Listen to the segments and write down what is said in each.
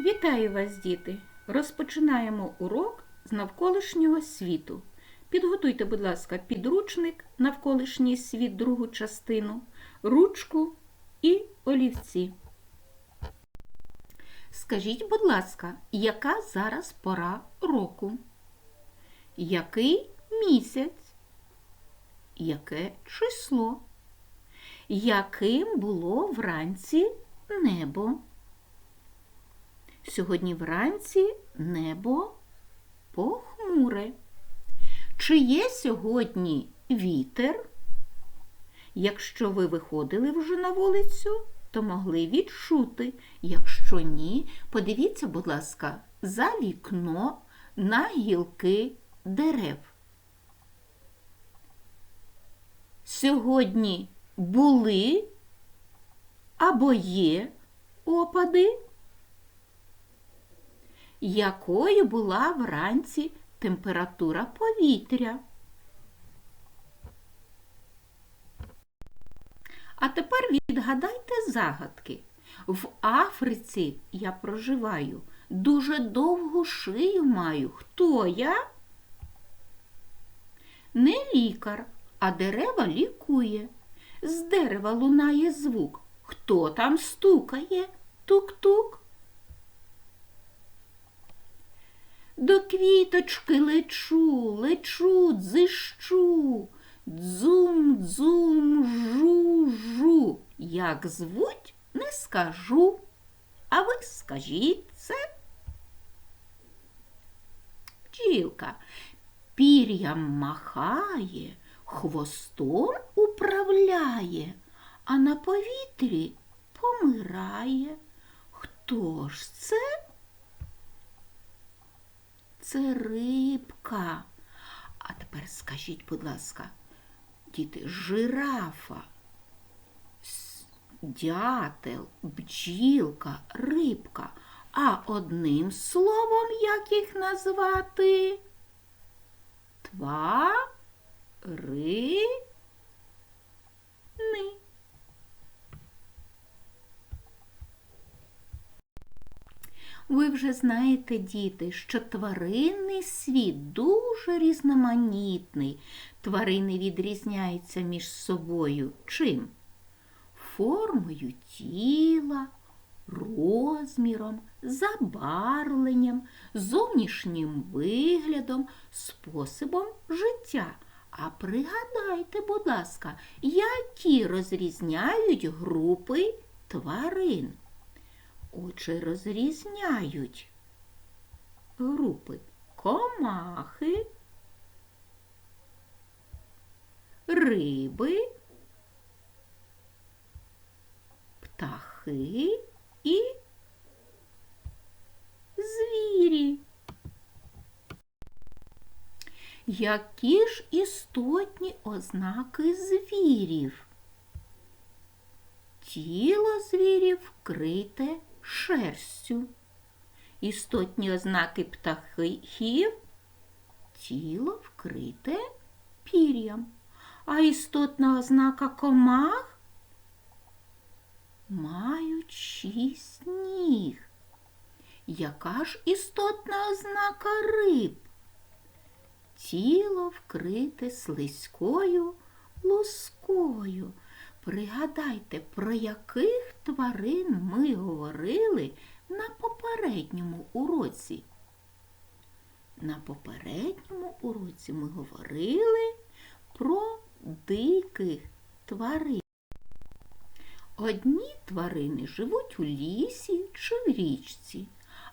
Вітаю вас, діти! Розпочинаємо урок з навколишнього світу. Підготуйте, будь ласка, підручник навколишній світ, другу частину, ручку і олівці. Скажіть, будь ласка, яка зараз пора року? Який місяць? Яке число? Яким було вранці небо? Сьогодні вранці небо похмуре. Чи є сьогодні вітер? Якщо ви виходили вже на вулицю, то могли відчути. Якщо ні, подивіться, будь ласка, за вікно на гілки дерев. Сьогодні були або є опади? Якою була вранці температура повітря? А тепер відгадайте загадки. В Африці я проживаю, дуже довгу шию маю. Хто я? Не лікар, а дерева лікує. З дерева лунає звук. Хто там стукає? Тук-тук. До квіточки лечу, лечу, дзищу, дзум, дзум, жу, жу. Як звуть, не скажу. А ви скажіть це. Бджілка пір'ям махає, хвостом управляє, а на повітрі помирає. Хто ж це? Це рибка. А тепер скажіть, будь ласка, діти, жирафа, дятел, бджілка, рибка. А одним словом, як їх назвати? Тварини. Ви вже знаєте, діти, що тваринний світ дуже різноманітний. Тварини відрізняються між собою чим? Формою тіла, розміром, забарвленням, зовнішнім виглядом, способом життя. А пригадайте, будь ласка, які розрізняють групи тварин. Отже, розрізняють групи комахи, риби, птахи і звірі. Які ж істотні ознаки звірів? Тіло звірів вкрите шерстю. Істотні ознаки птахів тіло вкрите пір'ям. А істотна ознака комах мають шість ніг. Яка ж істотна ознака риб? Тіло вкрите слизькою лускою. Пригадайте, про яких тварин ми говорили на попередньому уроці. На попередньому уроці ми говорили про диких тварин. Одні тварини живуть у лісі чи в річці,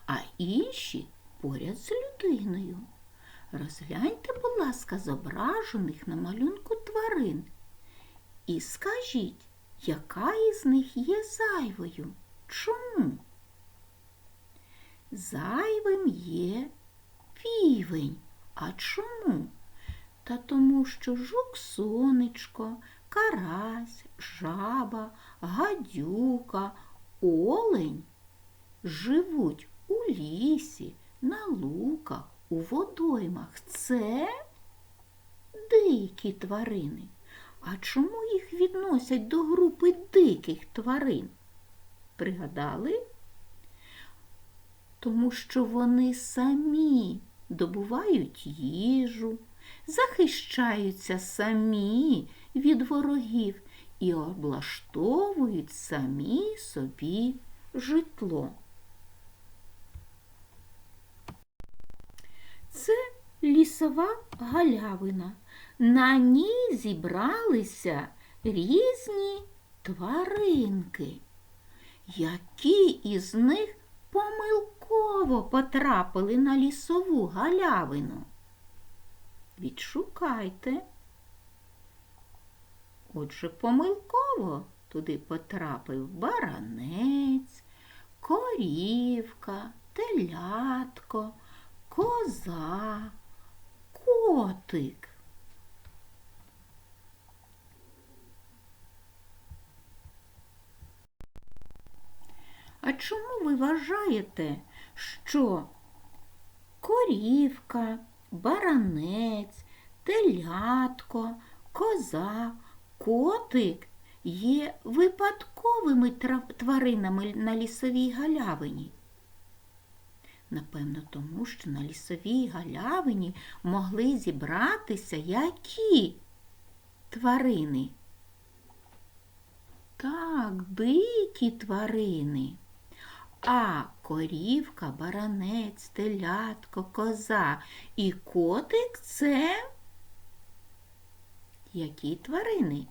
а інші поряд з людиною. Розгляньте, будь ласка, зображених на малюнку тварин. І скажіть, яка із них є зайвою? Чому? Зайвим є півень. А чому? Та тому, що жук сонечко, карась, жаба, гадюка, олень живуть у лісі, на луках, у водоймах. Це дикі тварини. А чому їх відносять до групи диких тварин? Пригадали? тому що вони самі добувають їжу, захищаються самі від ворогів і облаштовують самі собі житло. Це лісова галявина. На ній зібралися різні тваринки. Які із них помилково потрапили на лісову галявину? Відшукайте. Отже, помилково туди потрапив баранець, корівка, телятко, коза, котик. А чому ви вважаєте, що корівка, баранець, телятко, коза, котик є випадковими тваринами на лісовій галявині? Напевно, тому що на лісовій галявині могли зібратися які тварини? Так, дикі тварини. А корівка, баранець, телятко, коза і котик це які тварини?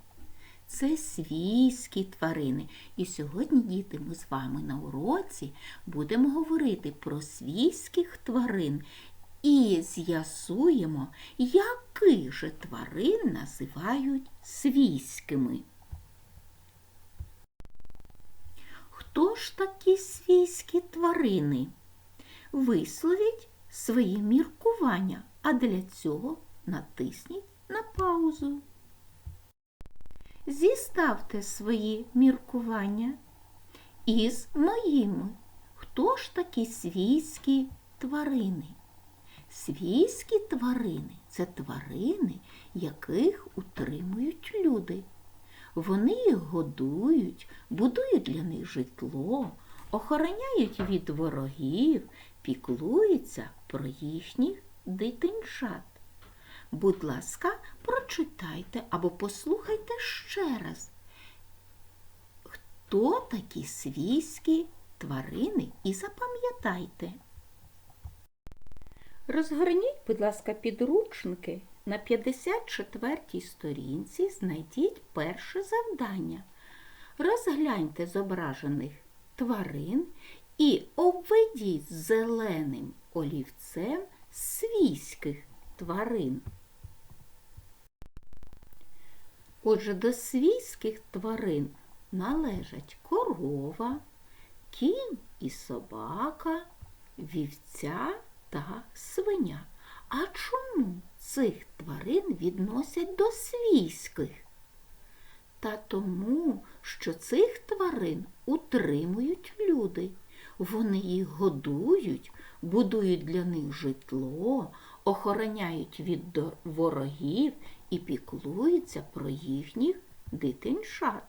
Це свійські тварини. І сьогодні, діти, ми з вами на уроці будемо говорити про свійських тварин і з'ясуємо, яких же тварин називають свійськими. Хто ж такі свійські тварини? Висловіть свої міркування, а для цього натисніть на паузу. Зіставте свої міркування із моїми. Хто ж такі свійські тварини? Свійські тварини це тварини, яких утримують люди. Вони їх годують, будують для них житло, охороняють від ворогів, піклуються про їхніх дитинчат. Будь ласка, прочитайте або послухайте ще раз, хто такі свійські тварини і запам'ятайте. Розгорніть, будь ласка, підручники. На 54-й сторінці знайдіть перше завдання. Розгляньте зображених тварин і обведіть зеленим олівцем свійських тварин. Отже, до свійських тварин належать корова, кінь і собака, вівця та свиня. А чому цих тварин відносять до свійських? Та тому, що цих тварин утримують люди. Вони їх годують, будують для них житло, охороняють від ворогів і піклуються про їхніх дитинчат.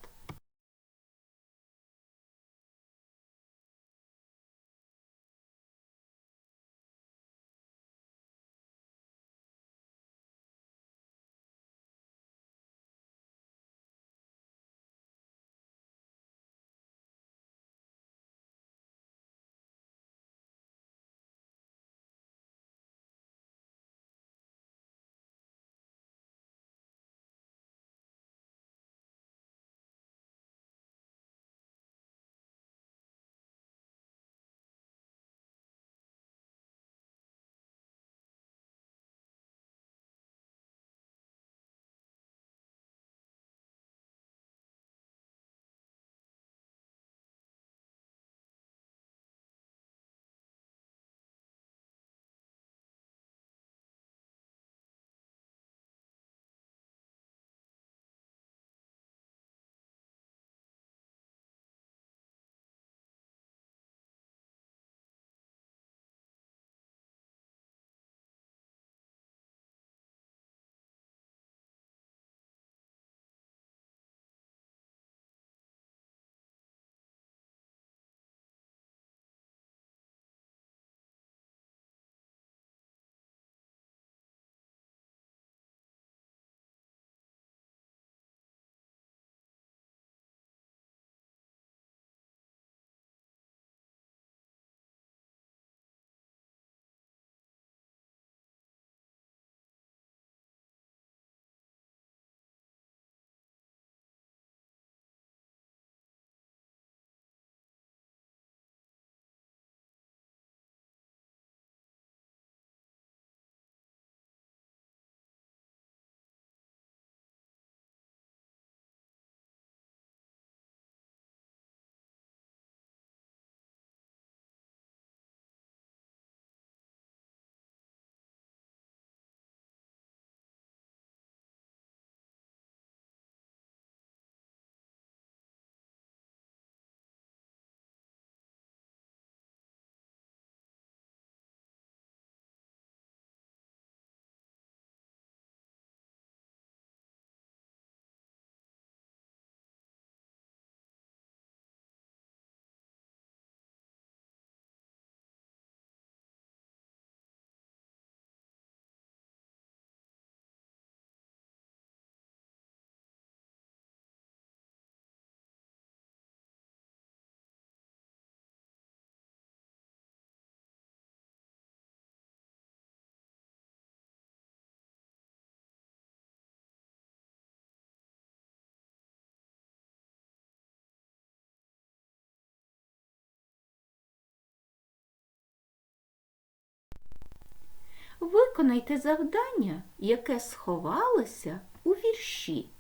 Виконайте завдання, яке сховалося у вірші.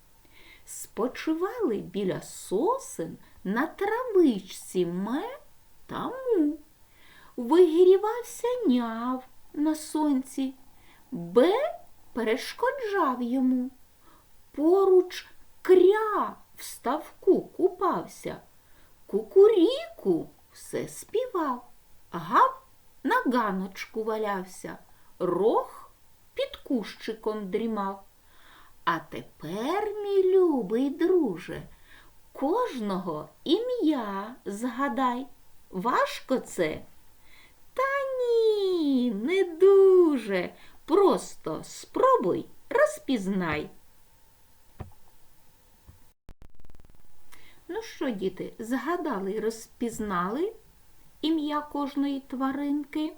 Спочивали біля сосен на травичці ме та му. Вигрівався няв на сонці, Б перешкоджав йому. Поруч кря в ставку купався, кукуріку все співав, гав на ганочку валявся, рог під кущиком дрімав. А тепер, мій любий друже, кожного ім'я згадай. Важко це? Та ні, не дуже. Просто спробуй розпізнай. Ну що, діти, згадали розпізнали ім'я кожної тваринки?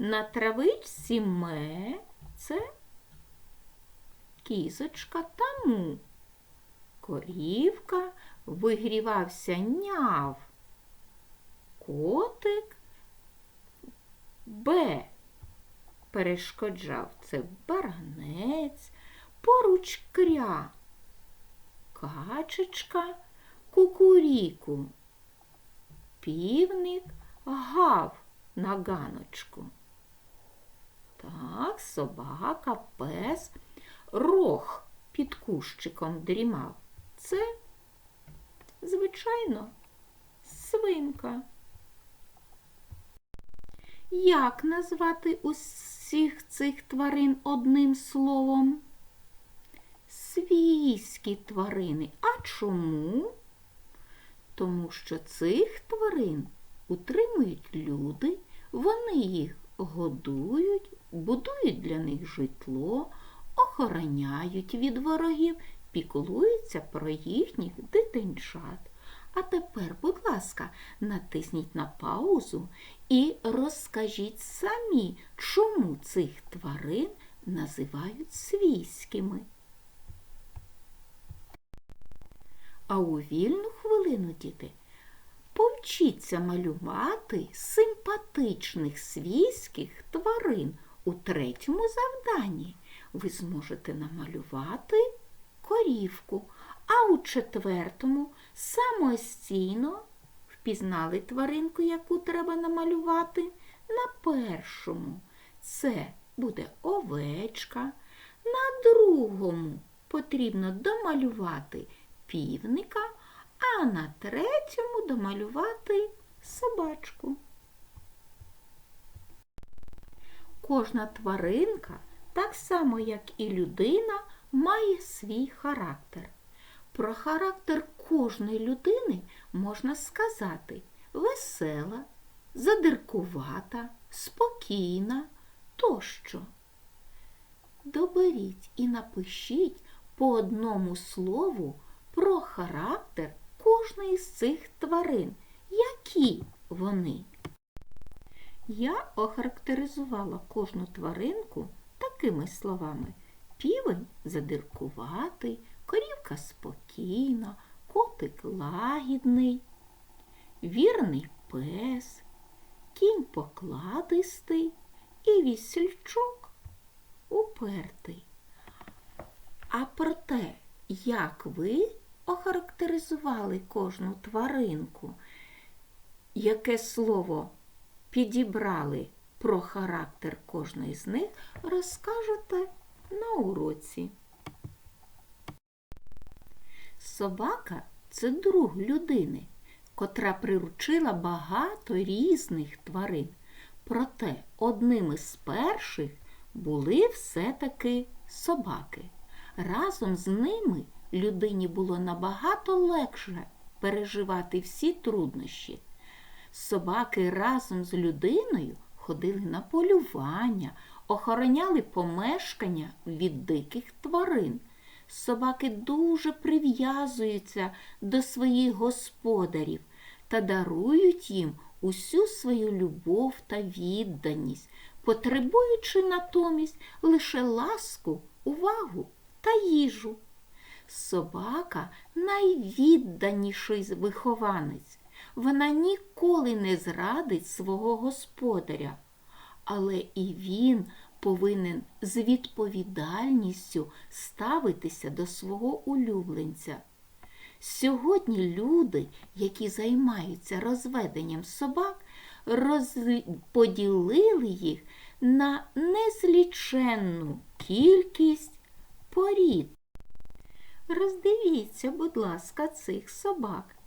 На травичці ме це кізочка та му. Корівка вигрівався няв. Котик Б. Перешкоджав це баранець, поруч кря, качечка, кукуріку, півник гав на ганочку. Так, собака, пес, рог під кущиком дрімав. Це, звичайно, свинка. Як назвати усіх цих тварин одним словом? Свійські тварини. А чому? Тому що цих тварин утримують люди, вони їх годують, будують для них житло, охороняють від ворогів, піклуються про їхніх дитинчат. А тепер, будь ласка, натисніть на паузу і розкажіть самі, чому цих тварин називають свійськими. А у вільну хвилину, діти, повчіться малювати симпатичних свійських тварин у третьому завданні. Ви зможете намалювати корівку, а у четвертому самостійно впізнали тваринку, яку треба намалювати. На першому це буде овечка, на другому потрібно домалювати півника, а на третьому домалювати собачку. Кожна тваринка, так само як і людина, має свій характер. Про характер кожної людини можна сказати весела, задиркувата, спокійна тощо. Доберіть і напишіть по одному слову про характер кожної з цих тварин, які вони. Я охарактеризувала кожну тваринку такими словами. Півень задиркуватий, корівка спокійна, котик лагідний, вірний пес, кінь покладистий і вісільчок упертий. А про те, як ви охарактеризували кожну тваринку, яке слово підібрали про характер кожної з них, розкажете на уроці. Собака це друг людини, котра приручила багато різних тварин. Проте одним із перших були все-таки собаки. Разом з ними людині було набагато легше переживати всі труднощі. Собаки разом з людиною ходили на полювання, охороняли помешкання від диких тварин. Собаки дуже прив'язуються до своїх господарів та дарують їм усю свою любов та відданість, потребуючи натомість лише ласку, увагу та їжу. Собака найвідданіший вихованець. Вона ніколи не зрадить свого господаря, але і він повинен з відповідальністю ставитися до свого улюбленця. Сьогодні люди, які займаються розведенням собак, розподілили їх на незліченну кількість порід. Роздивіться, будь ласка, цих собак.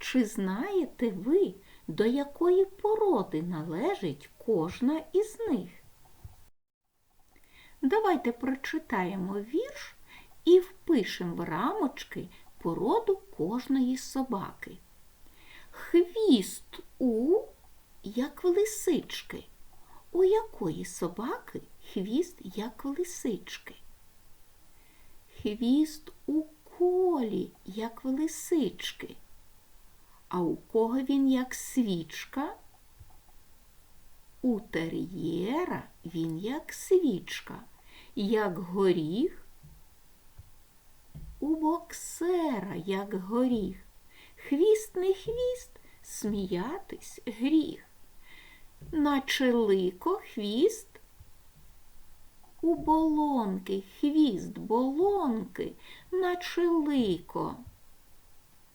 Чи знаєте ви, до якої породи належить кожна із них? Давайте прочитаємо вірш і впишемо в рамочки породу кожної собаки. Хвіст у, як в лисички. У якої собаки хвіст, як в лисички? Хвіст у колі, як в лисички. А у кого він як свічка? У тер'єра він як свічка, як горіх, у боксера, як горіх. Хвіст не хвіст, сміятись гріх. Наче лико хвіст. У болонки хвіст болонки, наче лико.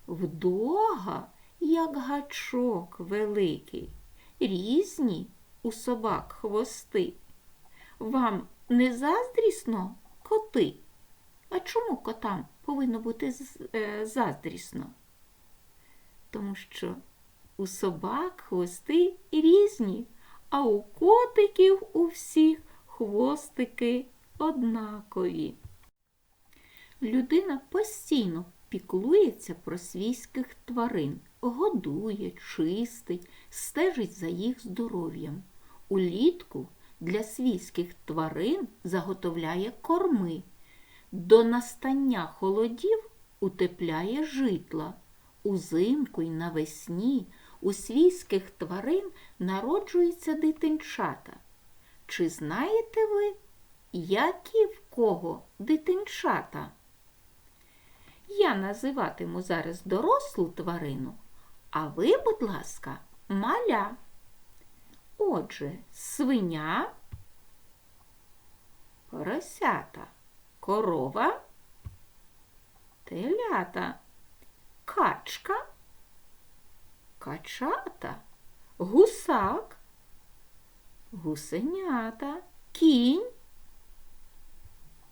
Вдога, як гачок великий, різні у собак хвости. Вам не заздрісно коти? А чому котам повинно бути е, заздрісно? Тому що у собак хвости різні, а у котиків у всіх хвостики однакові. Людина постійно піклується про свійських тварин, годує, чистить, стежить за їх здоров'ям. Улітку для свійських тварин заготовляє корми. До настання холодів утепляє житла. Узимку й навесні у свійських тварин народжуються дитинчата. Чи знаєте ви, які в кого дитинчата? Я називатиму зараз дорослу тварину, а ви, будь ласка, маля. Отже, свиня, поросята, корова, телята, качка, качата, гусак, гусенята, кінь,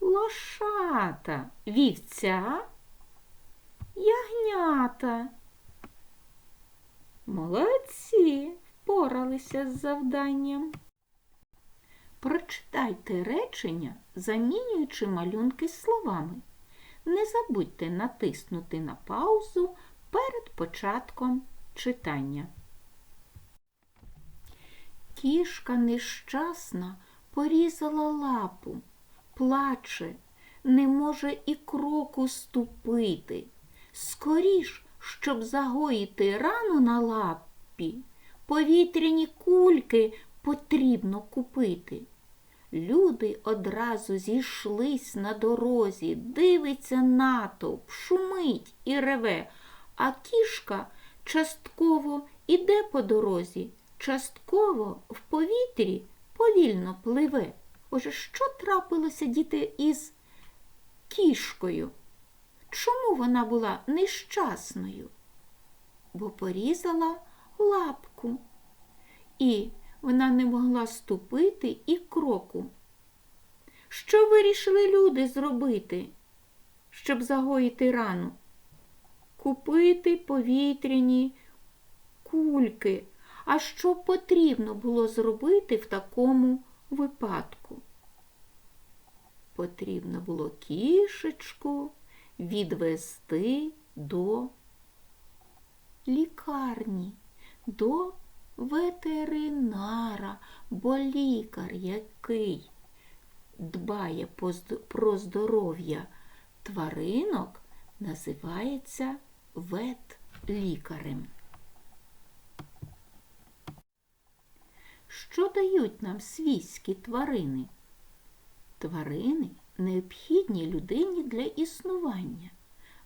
лошата, вівця, ягнята. Молодці впоралися з завданням. Прочитайте речення, замінюючи малюнки словами. Не забудьте натиснути на паузу перед початком читання. Кішка нещасна порізала лапу, плаче, не може і кроку ступити. Скоріш, щоб загоїти рану на лапі, повітряні кульки потрібно купити. Люди одразу зійшлись на дорозі, дивиться натовп, шумить і реве, а кішка частково іде по дорозі, частково в повітрі повільно пливе. Отже, що трапилося діти із кішкою? Чому вона була нещасною? Бо порізала лапку. І вона не могла ступити і кроку. Що вирішили люди зробити, щоб загоїти рану? Купити повітряні кульки. А що потрібно було зробити в такому випадку? Потрібно було кішечку відвести до лікарні, до ветеринара, бо лікар, який дбає про здоров'я тваринок, називається ветлікарем. Що дають нам свійські тварини? Тварини необхідні людині для існування.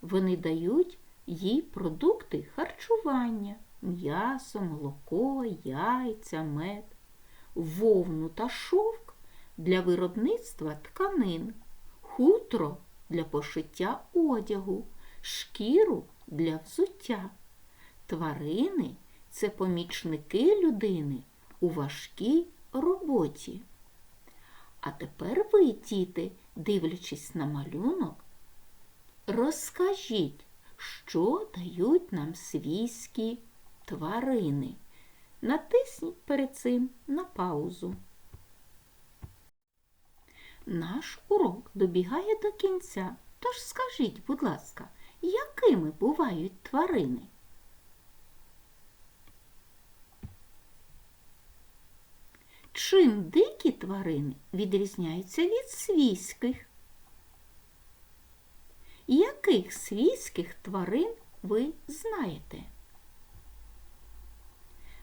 Вони дають їй продукти харчування м'ясо, молоко, яйця, мед, вовну та шовк для виробництва тканин, хутро для пошиття одягу, шкіру для взуття. Тварини це помічники людини у важкій роботі. А тепер ви, діти, дивлячись на малюнок, розкажіть, що дають нам свійські тварини. Натисніть перед цим на паузу. Наш урок добігає до кінця, тож скажіть, будь ласка, якими бувають тварини? Чим дикі тварини відрізняються від свійських? Яких свійських тварин ви знаєте?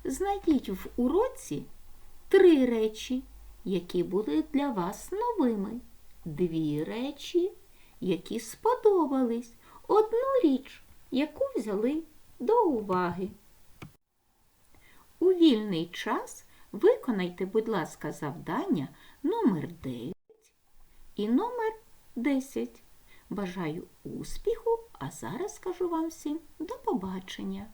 Знайдіть в уроці три речі, які будуть для вас новими, дві речі, які сподобались, одну річ, яку взяли до уваги. У вільний час виконайте, будь ласка, завдання номер 9 і номер 10. Бажаю успіху, а зараз скажу вам всім до побачення!